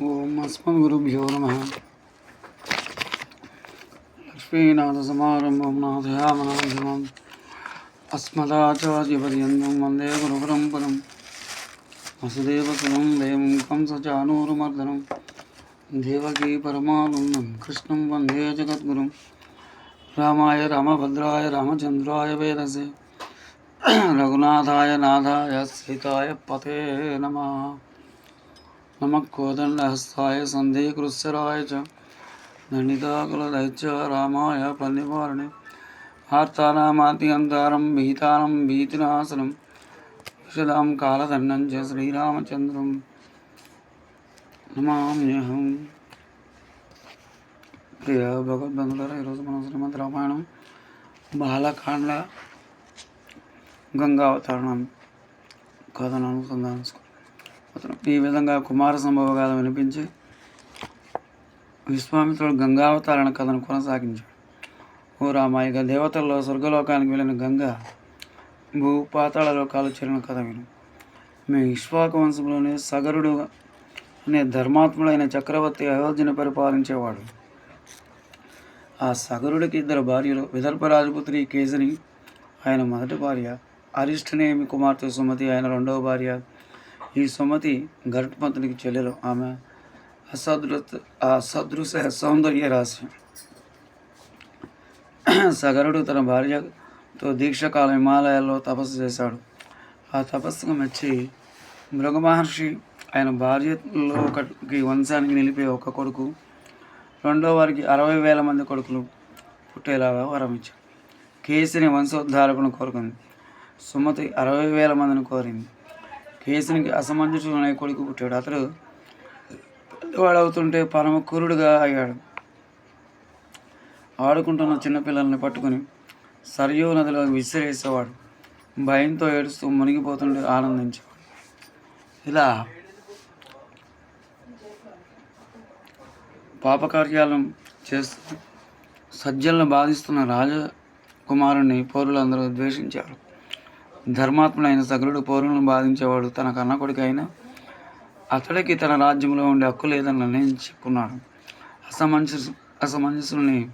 ఓం అస్మద్గురుభ్యో నమ లక్ష్మీనాథ సమారంభం నాథయామనాథమం అస్మదాచార్యపర్యంతం వందే గురుపరంపరం వసుదేవసులం దేవం కంసచానూరుమర్దనం దేవకీ పరమానందం కృష్ణం వందే జగద్గురుం రామాయ రామభద్రాయ రామచంద్రాయ వేదసే రఘునాథాయ నాథాయ సీతాయ పతే నమః नमः कोदण्डहस्ताय सन्धिकृत्सराय च दण्डिताकुलदय च रामाय फलनिवारणे वार्तानामाद्यन्तारं भीतानं भीतिनाशनं विशदां कालदण्डं च श्रीरामचन्द्रं నమామ్యహం ప్రియ భగవద్బంధులారా ఈరోజు మనం శ్రీమద్ రామాయణం బాలకాండ గంగావతరణం కథను అనుసంధానించుకో అతను ఈ విధంగా కుమార సంభవ గాథ వినిపించి విశ్వామిత్రుడు గంగావతారణ కథను కొనసాగించాడు. ఓ రామ ఇక దేవతల్లో స్వర్గలోకానికి వెళ్ళిన గంగ భూ పాతాళ లోకాలు చేరిన కథ విను. మీ ఇష్వాక వంశంలోనే సగరుడు అనే ధర్మాత్ముడైన చక్రవర్తి అయోధ్యను పరిపాలించేవాడు. ఆ సగరుడికి ఇద్దరు భార్యలు విదర్భ రాజపుత్రి కేసరి ఆయన మొదటి భార్య అరిష్టనేమి కుమార్తె సుమతి ఆయన రెండవ భార్య ఈ సుమతి గరుత్మంతునికి చెల్లెలు. ఆమె అసదృత అసదృశ సౌందర్య రాశి సగరుడు తన భార్యతో దీక్షకాలం హిమాలయాల్లో తపస్సు చేశాడు. ఆ తపస్సుకు మెచ్చి మృగ మహర్షి ఆయన భార్యలో ఒకటికి వంశానికి నిలిపే ఒక కొడుకు రెండో వారికి అరవై వేల మంది కొడుకులు పుట్టేలాగా వరం ఇచ్చాడు. కేసిని వంశోద్ధారకును కోరుకుంది. సుమతి అరవై వేల మందిని కోరింది. కేసునికి అసమంజసుడు అనే కొడుకు పుట్టాడు. అతడు పెద్దవాడవుతుంటే పరమకురుడుగా అయ్యాడు. ఆడుకుంటున్న చిన్నపిల్లల్ని పట్టుకుని సరియూ నదిలో విసిరేసేవాడు. భయంతో ఏడుస్తూ మునిగిపోతుంటే ఆనందించేవాడు. ఇలా పాపకార్యాలను చేస్తూ సజ్జలను బాధిస్తున్న రాజకుమారుణ్ణి పౌరులందరూ ద్వేషించారు. ధర్మాత్ముడైన సగరుడు పౌరులను బాధించేవాడు తన కన్న కొడుకు అయినా అతడికి తన రాజ్యంలో ఉండే హక్కు లేదని నిర్ణయించుకున్నాడు. అసమంజసు అసమంజసుని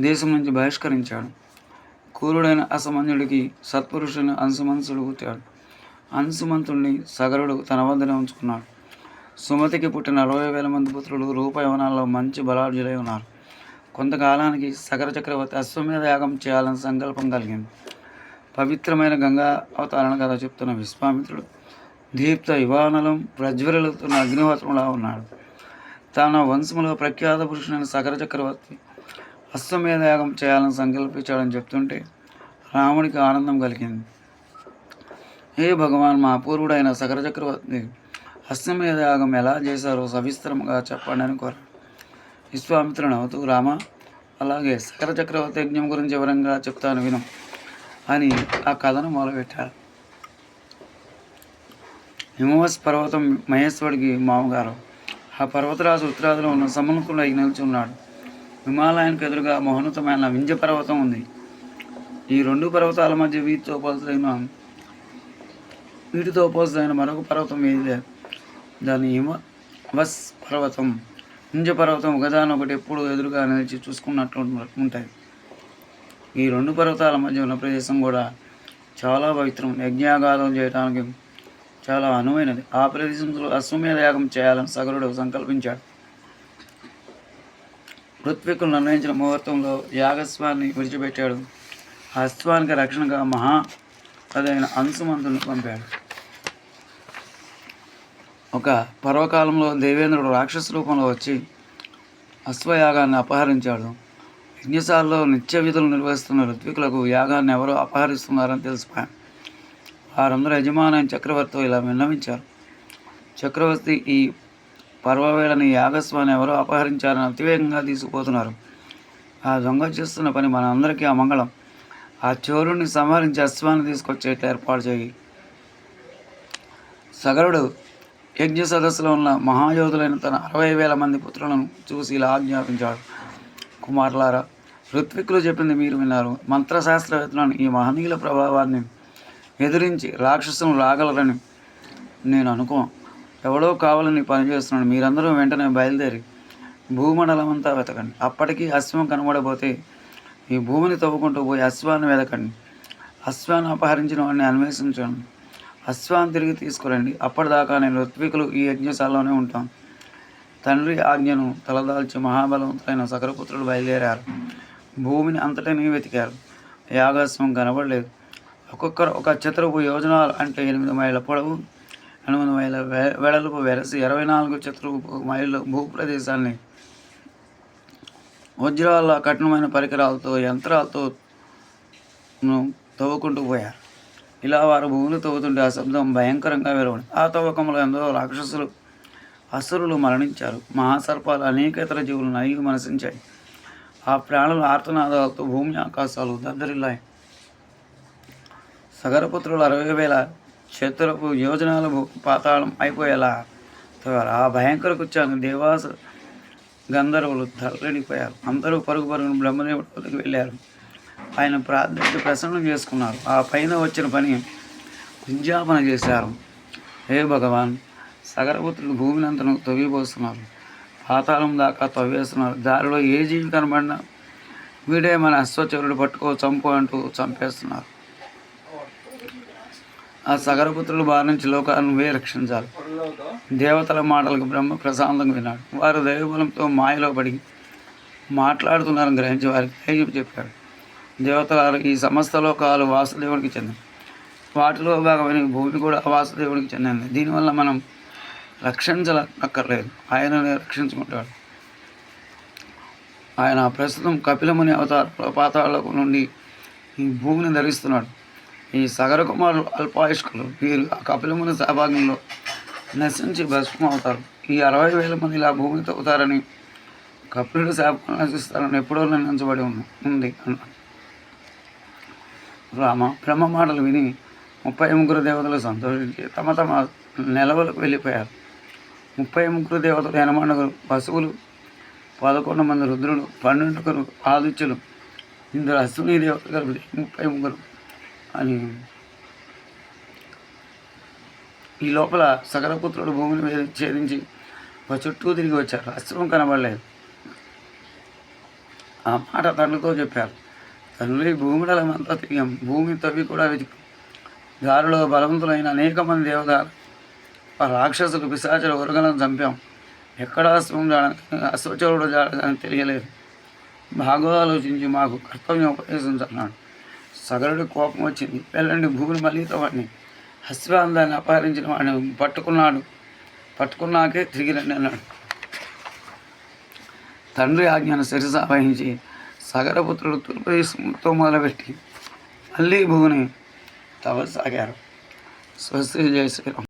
దేశం నుంచి బహిష్కరించాడు. కూరుడైన అసమంజుడికి సత్పురుషుని అంశమంసుడు పుట్టాడు. అంశుమంతుడిని సగరుడు తన వద్దనే ఉంచుకున్నాడు. సుమతికి పుట్టిన అరవై వేల మంది పుత్రులు రూపయవనాల్లో మంచి బలార్జులై ఉన్నారు. కొంతకాలానికి సగర చక్రవర్తి అశ్వమేధ యాగం చేయాలని సంకల్పం కలిగింది. పవిత్రమైన గంగా అవతారణ కథ చెప్తున్న విశ్వామిత్రుడు దీప్త యువానలం ప్రజ్వరులుతున్న అగ్నిహోత్రంలా ఉన్నాడు. తన వంశంలో ప్రఖ్యాత పురుషుడైన సకర చక్రవర్తి అశ్వమేధ యాగం చేయాలని సంకల్పించాడని చెప్తుంటే రాముడికి ఆనందం కలిగింది. ఏ భగవాన్ మా పూర్వుడైన సకర చక్రవర్తి అశ్వమేధ యాగం ఎలా చేశారో సవిస్తరంగా చెప్పండి అని కోరాడు. విశ్వామిత్రుడు అవుతూ రామ అలాగే సకర చక్రవర్తి యజ్ఞం గురించి వివరంగా చెప్తాను విను. అని ఆ కథను మొదలుపెట్టాడు హిమవస్ పర్వతం మహేశ్వరుడికి మామగారు. ఆ పర్వతరాజు ఉత్తరాదిలో ఉన్న సముద్రంలో నిలిచి హిమాలయానికి ఎదురుగా మహోన్నతమైన వింజ పర్వతం ఉంది. ఈ రెండు పర్వతాల మధ్య వీటితో పోల్చదైన వీటితో పోల్చదైన మరొక పర్వతం ఏది? దాని హిమ వస్ పర్వతం వింజ పర్వతం ఒకదానొకటి ఎప్పుడు ఎదురుగా నిలిచి చూసుకున్నట్లు ఉంటాయి. ఈ రెండు పర్వతాల మధ్య ఉన్న ప్రదేశం కూడా చాలా పవిత్రం. యజ్ఞాగాధం చేయడానికి చాలా అనువైనది. ఆ ప్రదేశంలో అశ్వమేధ యాగం చేయాలని సగరుడు సంకల్పించాడు. ఋత్వికులు నిర్ణయించిన ముహూర్తంలో యాగస్వాన్ని విడిచిపెట్టాడు. ఆ అశ్వానికి రక్షణగా మహా అదైన అంశుమంతుని పంపాడు. ఒక పర్వకాలంలో దేవేంద్రుడు రాక్షస రూపంలో వచ్చి అశ్వయాగాన్ని అపహరించాడు. యజ్ఞశాలలో నిత్య విధులు నిర్వహిస్తున్న ఋత్వికులకు యాగాన్ని ఎవరు అపహరిస్తున్నారని తెలిసిపోయాను వారందరూ యజమాని చక్రవర్తితో ఇలా విన్నవించారు. చక్రవర్తి ఈ పర్వవేళని యాగస్వాన్ని ఎవరో అపహరించారని అతివేగంగా తీసుకుపోతున్నారు. ఆ దొంగ చేస్తున్న పని మన అందరికీ అమంగళం. ఆ చోరుని సంహరించి అశ్వాన్ని తీసుకొచ్చేట్లు ఏర్పాటు చేయి. సగరుడు యజ్ఞ సదస్సులో ఉన్న మహాయోధులైన తన అరవై వేల మంది పుత్రులను చూసి ఇలా ఆజ్ఞాపించాడు. కుమారులారా ఋత్వికులు చెప్పింది మీరు విన్నారు. మంత్రశాస్త్రవేత్తలను ఈ మహనీయుల ప్రభావాన్ని ఎదిరించి రాక్షసును రాగలరని నేను అనుకో ఎవడో కావాలని పనిచేస్తున్నాడు. మీరందరూ వెంటనే బయలుదేరి భూమండలం అంతా వెతకండి. అప్పటికీ అశ్వం కనబడబోతే ఈ భూమిని తవ్వుకుంటూ పోయి అశ్వాన్ని వెతకండి. అశ్వాన్ని అపహరించిన వాడిని అన్వేషించండి. అశ్వాన్ని తిరిగి తీసుకురండి. అప్పటిదాకా నేను ఋత్వికులు ఈ యజ్ఞశాలలోనే ఉంటాం తండ్రి ఆజ్ఞను తలదాల్చి మహాబలవంతులైన సకరపుత్రులు బయలుదేరారు. భూమిని అంతటినీ వెతికారు. యాగాశ్వం కనబడలేదు. ఒక్కొక్కరు ఒక చతురపు యోజనాలు అంటే ఎనిమిది మైళ్ళ పొడవు ఎనిమిది మైళ్ళ వెడల్పు వెరసి ఇరవై నాలుగు చతురపు మైళ్ళ భూప్రదేశాన్ని వజ్రాల కఠినమైన పరికరాలతో యంత్రాలతో తవ్వుకుంటూ పోయారు. ఇలా వారు భూమిని తవ్వుతుంటే ఆ శబ్దం భయంకరంగా వెలువడింది. ఆ తవ్వకంలో ఎందరో రాక్షసులు అసురులు మరణించారు. మహాసర్పాలు అనేక ఇతర జీవులు నలిగి మనసించాయి. ఆ ప్రాణుల ఆర్తనాదాలతో భూమి ఆకాశాలు దద్దరిల్లాయి. సగరపుత్రులు అరవై వేల చతురపు యోజనాల పాతాళం అయిపోయేలా తవ్వారు. ఆ భయంకర కూర్చాను దేవాస గంధర్వులు తరలిపోయారు అందరూ పరుగు పరుగును బ్రహ్మదేవుడి వద్దకు వెళ్ళారు. ఆయన ప్రార్థించి ప్రసన్నం చేసుకున్నారు. ఆ పైన వచ్చిన పని విజ్ఞాపన చేశారు. హే భగవాన్ సగరపుత్రులు భూమిని అంతను తవ్విపోస్తున్నారు. పాతాళం దాకా తవ్వేస్తున్నారు. దారిలో ఏ జీవి కనబడినా వీడే మన అశ్వచరుడు పట్టుకో చంపు అంటూ చంపేస్తున్నారు. ఆ సగరపుత్రుల బారి నుంచి లోకాలను వే రక్షించాలి. దేవతల మాటలకు బ్రహ్మ ప్రశాంతంగా విన్నాడు. వారు దైవబలంతో మాయలో పడి మాట్లాడుతున్నారని గ్రహించి వారికి ధైర్యం చెప్పాడు. దేవతలు ఈ సమస్త లోకాలు వాసుదేవుడికి చెందిన వాటిలో భాగమైన భూమి కూడా వాసుదేవుడికి చెందింది దీనివల్ల మనం రక్షించలక్కర్లేదు ఆయననే రక్షించుకుంటాడు. ఆయన ప్రస్తుతం కపిలముని అవతార పాతాళకు నుండి ఈ భూమిని ధరిస్తున్నాడు. ఈ సగర కుమారులు అల్పాయుష్కులు వీరు ఆ కపిలముని సహభాగంలో నశించి భస్మం అవుతారు ఈ అరవై వేల మంది ఇలా భూమిని తవ్వుతారని కపిలుడు శాపం నశిస్తారని ఎప్పుడో నిర్ణయించబడి ఉన్న ఉంది అన్నాడు. రామ బ్రహ్మ మాటలు విని ముప్పై ముగ్గురు దేవతలు సంతోషించి తమ తమ నెలవులకు వెళ్ళిపోయారు. ముప్పై ముగ్గురు దేవతలు యనమండగులు పశువులు పదకొండు మంది రుద్రులు పన్నెండుగురు ఆదిత్యులు ఇందులో అశ్విని దేవతలు కలిపి ముప్పై ముగ్గురు అని ఈ లోపల సగరపుత్రుడు భూమిని మీద ఛేదించి ఒక చుట్టూ తిరిగి వచ్చారు. అశ్వం కనబడలేదు. ఆ మాట తండ్రితో చెప్పారు. తండ్రి భూమిడలమంతా తిరిగాం. భూమి తవ్వి కూడా వెతికి. దారిలో బలవంతులైన అనేక మంది దేవదారు ఆ రాక్షసులు పిశాచులు ఉరగలను చంపాం. ఎక్కడ అశ్వం అశ్వచరుడు జాడదని తెలియలేదు. బాగా ఆలోచించి మాకు కర్తవ్యం ఉపదేశించన్నాడు సగరుడి కోపం వచ్చింది. వెళ్ళండి భూమిని మళ్ళీతో వాడిని హస్వాందాన్ని అపహరించిన వాడిని పట్టుకున్నాడు. పట్టుకున్నాకే తిరిగి రండి అన్నాడు. తండ్రి ఆజ్ఞను శిరస వహించి సగరపుత్రుడు తూర్పు మొదలుపెట్టి మళ్ళీ భూమిని తవ్వసాగారు. స్వస్తి జయ శ్రీరామ్.